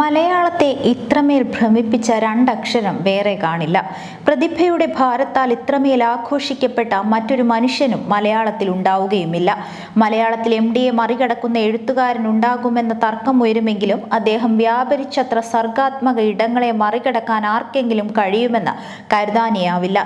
മലയാളത്തെ ഇത്രമേൽ ഭ്രമിപ്പിച്ച രണ്ടക്ഷരം വേറെ കാണില്ല. പ്രതിഭയുടെ ഭാരത്താൽ ഇത്രമേൽ ആഘോഷിക്കപ്പെട്ട മറ്റൊരു മനുഷ്യനും മലയാളത്തിൽ ഉണ്ടാവുകയുമില്ല. മലയാളത്തിൽ എം ഡിയെ മറികടക്കുന്ന എഴുത്തുകാരൻ ഉണ്ടാകുമെന്ന തർക്കം ഉയരുമെങ്കിലും അദ്ദേഹം വ്യാപരിച്ചത്ര സർഗാത്മക ഇടങ്ങളെ മറികടക്കാൻ ആർക്കെങ്കിലും കഴിയുമെന്ന് കരുതാനേയാവില്ല.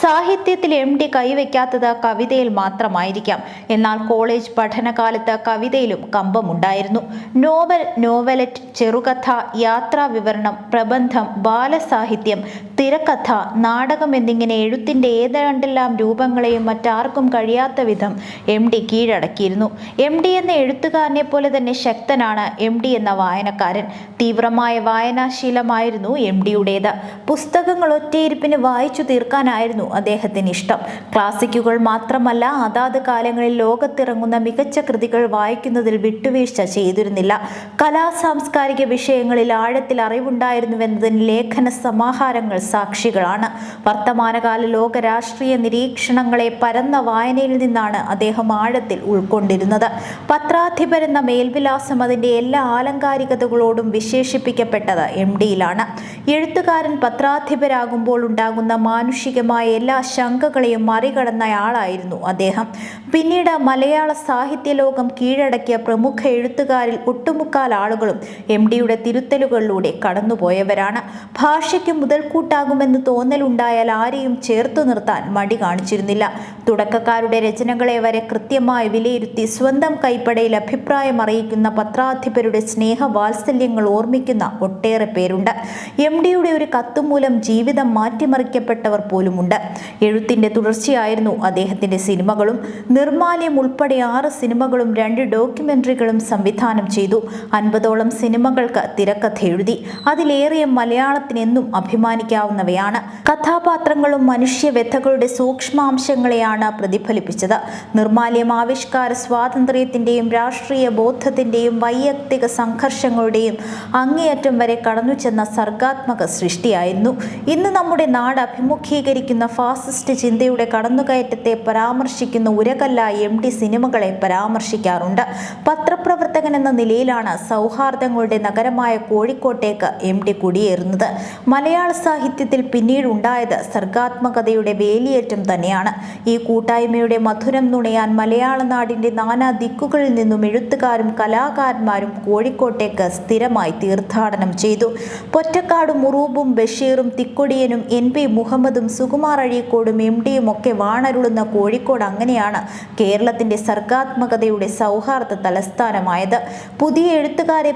സാഹിത്യത്തിൽ എം ഡി കൈവയ്ക്കാത്തത് കവിതയിൽ മാത്രമായിരിക്കാം. എന്നാൽ കോളേജ് പഠനകാലത്ത് കവിതയിലും കമ്പമുണ്ടായിരുന്നു. നോവൽ നോവലറ്റ് ചെറുകഥ യാത്രാ വിവരണം പ്രബന്ധം ബാലസാഹിത്യം തിരക്കഥ നാടകം എന്നിങ്ങനെ എഴുത്തിന്റെ ഏതാണ്ടെല്ലാം രൂപങ്ങളെയും മറ്റാർക്കും കഴിയാത്ത വിധം എം ഡി കീഴടക്കിയിരുന്നു. എം ഡി എന്ന എഴുത്തുകാരനെ പോലെ തന്നെ ശക്തനാണ് എം ഡി എന്ന വായനക്കാരൻ. തീവ്രമായ വായനാശീലമായിരുന്നു എം ഡിയുടേത്. പുസ്തകങ്ങൾ ഒറ്റയിരുപ്പിന് വായിച്ചു തീർക്കാനായിരുന്നു അദ്ദേഹത്തിന് ഇഷ്ടം. ക്ലാസിക്കുകൾ മാത്രമല്ല അതാത് കാലങ്ങളിൽ ലോകത്തിറങ്ങുന്ന മികച്ച കൃതികൾ വായിക്കുന്നതിൽ വിട്ടുവീഴ്ച ചെയ്തിരുന്നില്ല. കലാ സാംസ്കാരിക വിഷയങ്ങളിൽ ആഴത്തിൽ അറിവുണ്ടായിരുന്നുവെന്നതിന് ലേഖന സമാഹാരങ്ങൾ സാക്ഷികളാണ്. വർത്തമാനകാല ലോക രാഷ്ട്രീയ നിരീക്ഷണങ്ങളെ പരന്ന വായനയിൽ നിന്നാണ് അദ്ദേഹം ആഴത്തിൽ ഉൾക്കൊണ്ടിരുന്നത്. പത്രാധിപരെന്ന മേൽവിലാസം അതിന്റെ എല്ലാ ആലങ്കാരികതകളോടും വിശേഷിപ്പിക്കപ്പെട്ടത് എം ഡിയിലാണ്. എഴുത്തുകാരൻ പത്രാധിപരാകുമ്പോൾ ഉണ്ടാകുന്ന മാനുഷികമായ എല്ലാ ശങ്കകളെയും മറികടന്നയാളായിരുന്നു അദ്ദേഹം. പിന്നീട് മലയാള സാഹിത്യ ലോകം കീഴടക്കിയ പ്രമുഖ എഴുത്തുകാരിൽ ഒട്ടുമുക്കാൽ ആളുകളും എം ഡിയുടെ തിരുത്തലുകളിലൂടെ കടന്നുപോയവരാണ്. ഭാഷയ്ക്ക് മുതൽക്കൂട്ടാകുമെന്ന് തോന്നലുണ്ടായാൽ ആരെയും ചേർത്തു നിർത്താൻ മടി കാണിച്ചിരുന്നില്ല. തുടക്കക്കാരുടെ രചനകളെ വരെ കൃത്യമായി വിലയിരുത്തി സ്വന്തം കൈപ്പടയിൽ അഭിപ്രായം അറിയിക്കുന്ന പത്രാധിപരുടെ സ്നേഹവാത്സല്യങ്ങൾ ഓർമ്മിക്കുന്ന ഒട്ടേറെ പേരുണ്ട്. എം ഡിയുടെ ഒരു കത്തുമൂലം ജീവിതം മാറ്റിമറിക്കപ്പെട്ടവർ പോലുമുണ്ട്. എഴുത്തിന്റെ തുടർച്ചയായിരുന്നു അദ്ദേഹത്തിന്റെ സിനിമകളും. നിർമാല്യം ഉൾപ്പെടെ ആറ് സിനിമകളും രണ്ട് ഡോക്യുമെന്ററികളും സംവിധാനം ചെയ്തു. അൻപതോളം സിനിമകൾക്ക് തിരക്കഥ എഴുതി. അതിലേറെ മലയാളത്തിനെന്നും അഭിമാനിക്കാവുന്നവയാണ്. കഥാപാത്രങ്ങളും മനുഷ്യവ്യഥകളുടെ സൂക്ഷ്മാംശങ്ങളെയാണ് പ്രതിഫലിപ്പിച്ചത്. നിർമാല്യം ആവിഷ്കാര സ്വാതന്ത്ര്യത്തിന്റെയും രാഷ്ട്രീയ ബോധത്തിന്റെയും വൈയക്തിക സംഘർഷങ്ങളുടെയും അങ്ങേയറ്റം വരെ കടന്നു ചെന്ന സർഗാത്മക സൃഷ്ടിയായിരുന്നു. ഇന്ന് നമ്മുടെ നാട് അഭിമുഖീകരിക്കുന്ന ഫാസിസ്റ്റ് ചിന്തയുടെ കടന്നുകയറ്റത്തെ പരാമർശിക്കുന്ന ഉരകല്ല എം ഡി സിനിമകളെ പരാമർശിക്കാറുണ്ട്. പത്രപ്രവർത്തകൻ എന്ന നിലയിലാണ് സൗഹാർദ്ദങ്ങളുടെ നഗരമായ കോഴിക്കോട്ടേക്ക് എം ഡി കുടിയേറുന്നത്. മലയാള സാഹിത്യത്തിൽ പിന്നീടുണ്ടായത് സർഗാത്മകതയുടെ വേലിയേറ്റം തന്നെയാണ്. ഈ കൂട്ടായ്മയുടെ മധുരം നുണയാൻ മലയാള നാടിന്റെ നാനാ ദിക്കുകളിൽ നിന്നും എഴുത്തുകാരും കലാകാരന്മാരും കോഴിക്കോട്ടേക്ക് സ്ഥിരമായി തീർത്ഥാടനം ചെയ്തു. പൊറ്റക്കാട് മുറൂബും ബഷീറും തിക്കൊടിയനും എൻ പി മുഹമ്മദും സുകുമാർ അഴീക്കോടും എം ഡിയും ഒക്കെ വാണരുളുന്ന കോഴിക്കോട് അങ്ങനെയാണ് കേരളത്തിന്റെ സർഗാത്മകതയുടെ സൗഹാർദ്ദ തലസ്ഥാനമായത്. പുതിയ എഴുത്തുകാരെ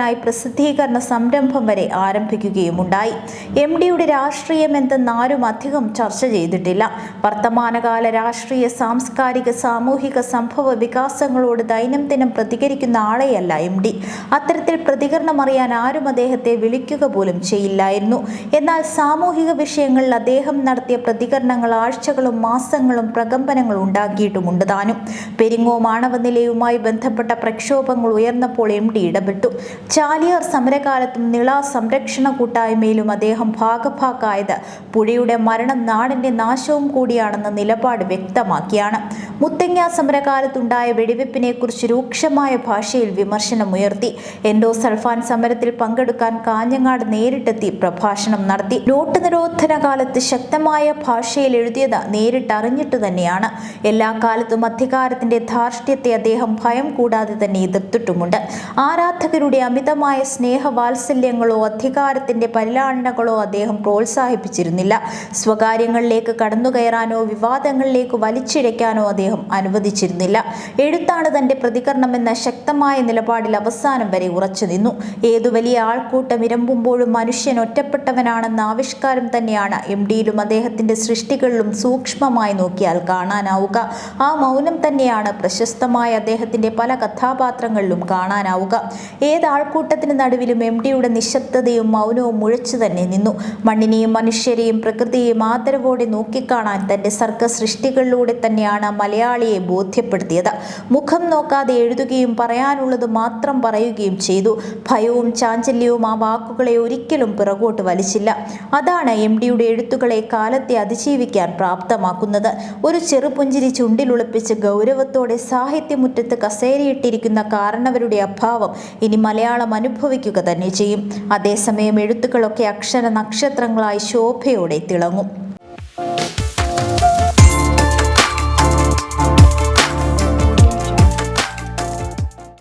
പ്രോത്സാഹിപ്പിക്കാനായി പ്രസിദ്ധീകരണ സംരംഭം വരെ ആരംഭിക്കുകയുമുണ്ടായി. എം ഡിയുടെ രാഷ്ട്രീയം എന്തെന്നാരും അധികം ചർച്ച ചെയ്തിട്ടില്ല. വർത്തമാനകാല രാഷ്ട്രീയ സാംസ്കാരിക സാമൂഹിക സംഭവ വികാസങ്ങളോട് ദൈനംദിനം പ്രതികരിക്കുന്ന ആളെയല്ല എം ഡി. അത്തരത്തിൽ പ്രതികരണം അറിയാൻ ആരും അദ്ദേഹത്തെ വിളിക്കുക പോലും ചെയ്യില്ലായിരുന്നു. എന്നാൽ സാമൂഹിക വിഷയങ്ങളിൽ അദ്ദേഹം നടത്തിയ പ്രതികരണങ്ങൾ ആഴ്ചകളും മാസങ്ങളും പ്രകമ്പനങ്ങളും ഉണ്ടാക്കിയിട്ടുമുണ്ട് താനും. പെരിങ്ങോം ആണവ നിലയവുമായി ബന്ധപ്പെട്ട പ്രക്ഷോഭങ്ങൾ ഉയർന്നപ്പോൾ എം ഡി ഇടപെട്ടു. ചാലിയാർ സമരകാലത്തും നിള സംരക്ഷണ കൂട്ടായ്മയിലും അദ്ദേഹം ഭാഗഭാക്കായത്. പുഴയുടെ മരണം നാടിന്റെ നാശവും കൂടിയാണെന്ന നിലപാട് വ്യക്തമാക്കിയാണ്. മുത്തങ്ങ സമരകാലത്തുണ്ടായ വെടിവെപ്പിനെ കുറിച്ച് രൂക്ഷമായ ഭാഷയിൽ വിമർശനമുയർത്തി. എൻഡോ സൾഫാൻ സമരത്തിൽ പങ്കെടുക്കാൻ കാഞ്ഞങ്ങാട് നേരിട്ടെത്തി പ്രഭാഷണം നടത്തി. നോട്ട് നിരോധന കാലത്ത് ശക്തമായ ഭാഷയിൽ എഴുതിയത് നേരിട്ടറിഞ്ഞിട്ടു തന്നെയാണ്. എല്ലാ കാലത്തും അധികാരത്തിന്റെ ധാർഷ്ട്യത്തെ അദ്ദേഹം ഭയം കൂടാതെ തന്നെ എതിർത്തിട്ടുമുണ്ട്. ആരാധകരുടെ അമിതമായ സ്നേഹവാത്സല്യങ്ങളോ അധികാരത്തിന്റെ പരിലാളനകളോ അദ്ദേഹം പ്രോത്സാഹിപ്പിച്ചിരുന്നില്ല. സ്വകാര്യങ്ങളിലേക്ക് കടന്നുകയറാനോ വിവാദങ്ങളിലേക്ക് വലിച്ചിഴയ്ക്കാനോ അദ്ദേഹം അനുവദിച്ചിരുന്നില്ല. എഴുത്താണ് തന്റെ പ്രതികരണമെന്ന ശക്തമായ നിലപാടിൽ അവസാനം വരെ ഉറച്ചു നിന്നു. ഏതു വലിയ ആൾക്കൂട്ടം ഇരമ്പുമ്പോഴും മനുഷ്യൻ ഒറ്റപ്പെട്ടവനാണെന്ന ആവിഷ്കാരം തന്നെയാണ് എം ഡിയിലും അദ്ദേഹത്തിന്റെ സൃഷ്ടികളിലും സൂക്ഷ്മമായി നോക്കിയാൽ കാണാനാവുക. ആ മൗനം തന്നെയാണ് പ്രശസ്തമായ അദ്ദേഹത്തിന്റെ പല കഥാപാത്രങ്ങളിലും കാണാനാവുക. ഏത് ആൾക്കൂട്ടത്തിന് നടുവിലും എം ഡിയുടെ നിശബ്ദതയും മൗനവും മുഴച്ചു തന്നെ നിന്നു. മണ്ണിനെയും മനുഷ്യരെയും പ്രകൃതിയെയും ആദരവോടെ നോക്കിക്കാണാൻ തന്റെ സർഗ സൃഷ്ടികളിലൂടെ തന്നെയാണ് മലയാള മലയാളിയെ ബോധ്യപ്പെടുത്തിയത്. മുഖം നോക്കാതെ എഴുതുകയും പറയാനുള്ളത് മാത്രം പറയുകയും ചെയ്തു. ഭയവും ചാഞ്ചല്യവും ആ വാക്കുകളെ ഒരിക്കലും പിറകോട്ട് വലിച്ചില്ല. അതാണ് എം ഡിയുടെ എഴുത്തുകളെ കാലത്തെ അതിജീവിക്കാൻ പ്രാപ്തമാക്കുന്നത്. ഒരു ചെറുപുഞ്ചിരി ചുണ്ടിലുളപ്പിച്ച് ഗൗരവത്തോടെ സാഹിത്യമുറ്റത്ത് കസേരയിട്ടിരിക്കുന്ന കാരണവരുടെ അഭാവം ഇനി മലയാളം അനുഭവിക്കുക തന്നെ ചെയ്യും. അതേസമയം എഴുത്തുകളൊക്കെ അക്ഷര നക്ഷത്രങ്ങളായി ശോഭയോടെ തിളങ്ങും.